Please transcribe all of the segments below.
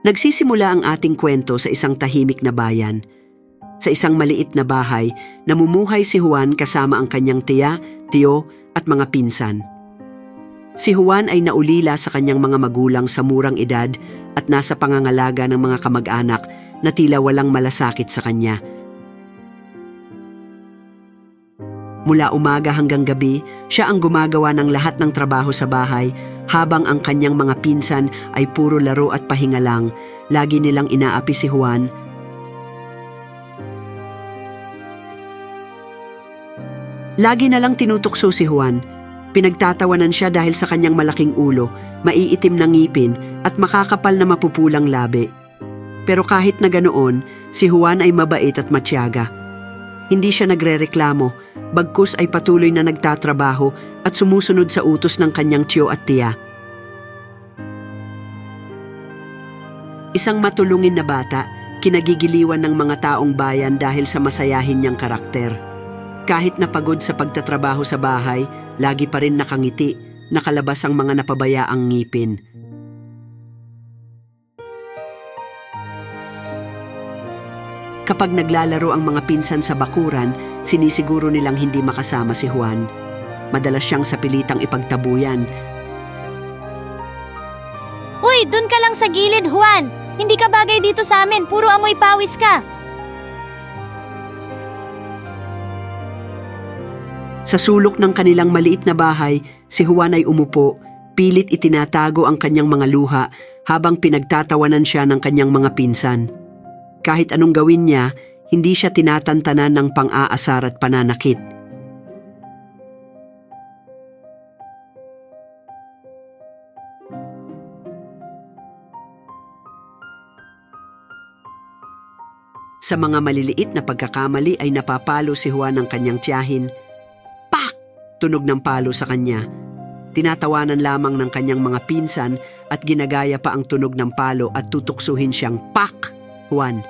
Nagsisimula ang ating kwento sa isang tahimik na bayan. Sa isang maliit na bahay, namumuhay si Juan kasama ang kanyang tiya, tiyo at mga pinsan. Si Juan ay naulila sa kanyang mga magulang sa murang edad at nasa pangangalaga ng mga kamag-anak na tila walang malasakit sa kanya. Mula umaga hanggang gabi, siya ang gumagawa ng lahat ng trabaho sa bahay habang ang kanyang mga pinsan ay puro laro at pahinga lang. Lagi nilang inaapi si Juan. Lagi na lang tinutukso si Juan. Pinagtatawanan siya dahil sa kanyang malaking ulo, maiitim na ngipin at makakapal na mapupulang labi. Pero kahit na ganoon, si Juan ay mabait at matyaga. Hindi siya nagrereklamo, bagkus ay patuloy na nagtatrabaho at sumusunod sa utos ng kanyang tiyo at tiya. Isang matulungin na bata, kinagigiliwan ng mga taong bayan dahil sa masayahin niyang karakter. Kahit napagod sa pagtatrabaho sa bahay, lagi pa rin nakangiti, nakalabas ang mga napabayaang ngipin. Kapag naglalaro ang mga pinsan sa bakuran, sinisiguro nilang hindi makasama si Juan. Madalas siyang sa pilitang ipagtabuyan. Uy, dun ka lang sa gilid, Juan! Hindi ka bagay dito sa amin, puro amoy pawis ka! Sa sulok ng kanilang maliit na bahay, si Juan ay umupo, pilit itinatago ang kanyang mga luha habang pinagtatawanan siya ng kanyang mga pinsan. Kahit anong gawin niya, hindi siya tinatantanan ng pang-aasar at pananakit. Sa mga maliliit na pagkakamali ay napapalo si Juan ng kanyang tiyahin. Pak! Tunog ng palo sa kanya. Tinatawanan lamang ng kanyang mga pinsan at ginagaya pa ang tunog ng palo at tutuksuhin siyang pak! Juan.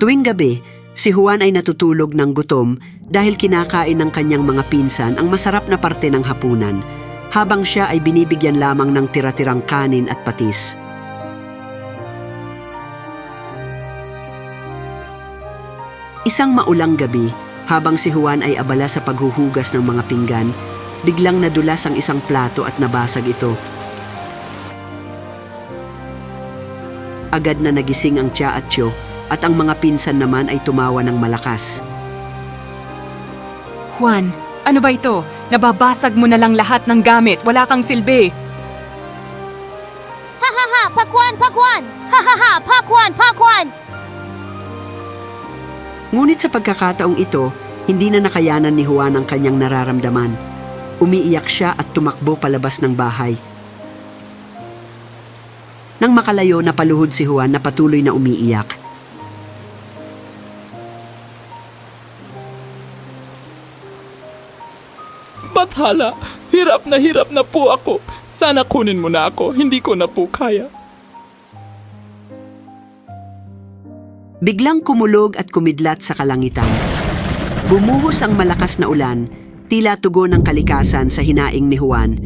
Tuwing gabi, si Juan ay natutulog ng gutom dahil kinakain ng kanyang mga pinsan ang masarap na parte ng hapunan, habang siya ay binibigyan lamang ng tira-tirang kanin at patis. Isang maulang gabi, habang si Juan ay abala sa paghuhugas ng mga pinggan, biglang nadulas ang isang plato at nabasag ito. Agad na nagising ang tiya at tiyo at ang mga pinsan naman ay tumawa ng malakas. Juan, ano ba ito? Nababasag mo na lang lahat ng gamit. Wala kang silbi. Ha ha ha! Pakwan! Pakwan! Ha ha ha! Pakwan! Pakwan! Ngunit sa pagkakataong ito, hindi na nakayanan ni Juan ang kanyang nararamdaman. Umiiyak siya at tumakbo palabas ng bahay. Nang makalayo, napaluhod si Juan na patuloy na umiiyak. Bathala, hirap na hirap na po ako. Sana kunin mo na ako, hindi ko na po kaya. Biglang kumulog at kumidlat sa kalangitan. Bumuhos ang malakas na ulan, tila tugon ng kalikasan sa hinaing ni Juan.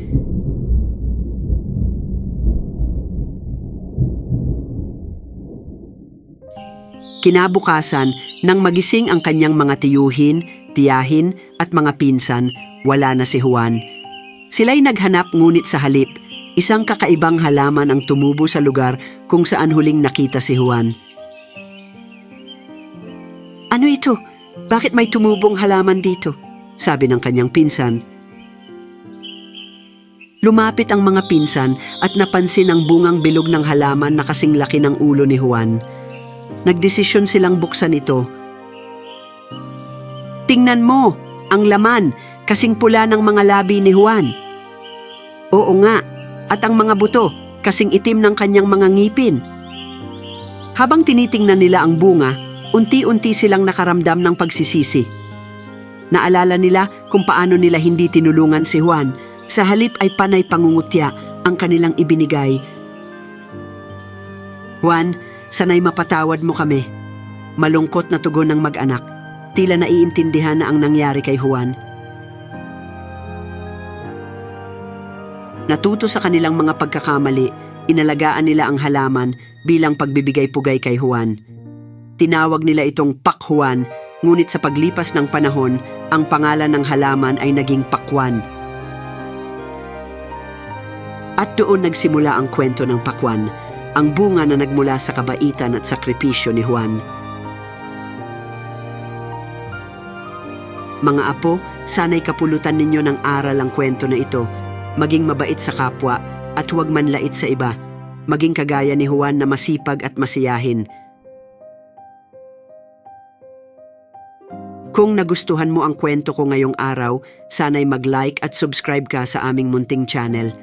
Kinabukasan, nang magising ang kanyang mga tiyuhin, tiyahin at mga pinsan, wala na si Juan. Sila'y naghanap ngunit sa halip, isang kakaibang halaman ang tumubo sa lugar kung saan huling nakita si Juan. Ano ito? Bakit may tumubong halaman dito? Sabi ng kanyang pinsan. Lumapit ang mga pinsan at napansin ang bungang bilog ng halaman na kasing laki ng ulo ni Juan. Nagdesisyon silang buksan ito. Tingnan mo, ang laman, kasing pula ng mga labi ni Juan. Oo nga, at ang mga buto, kasing itim ng kanyang mga ngipin. Habang tinitingnan nila ang bunga, unti-unti silang nakaramdam ng pagsisisi. Naalala nila kung paano nila hindi tinulungan si Juan. Sa halip ay panay pangungutya ang kanilang ibinigay. Juan, sanay mapatawad mo kami. Malungkot na tugon ng mag-anak. Tila naiintindihan na ang nangyari kay Juan. Natuto sa kanilang mga pagkakamali, inalagaan nila ang halaman bilang pagbibigay-pugay kay Juan. Tinawag nila itong Pak Juan, ngunit sa paglipas ng panahon, ang pangalan ng halaman ay naging Pakwan. At doon nagsimula ang kwento ng Pakwan, ang bunga na nagmula sa kabaitan at sakripisyo ni Juan. Mga apo, sana'y kapulutan ninyo ng aral ang kwento na ito. Maging mabait sa kapwa at huwag manlait sa iba. Maging kagaya ni Juan na masipag at masiyahin. Kung nagustuhan mo ang kwento ko ngayong araw, sana'y mag-like at subscribe ka sa aming munting channel.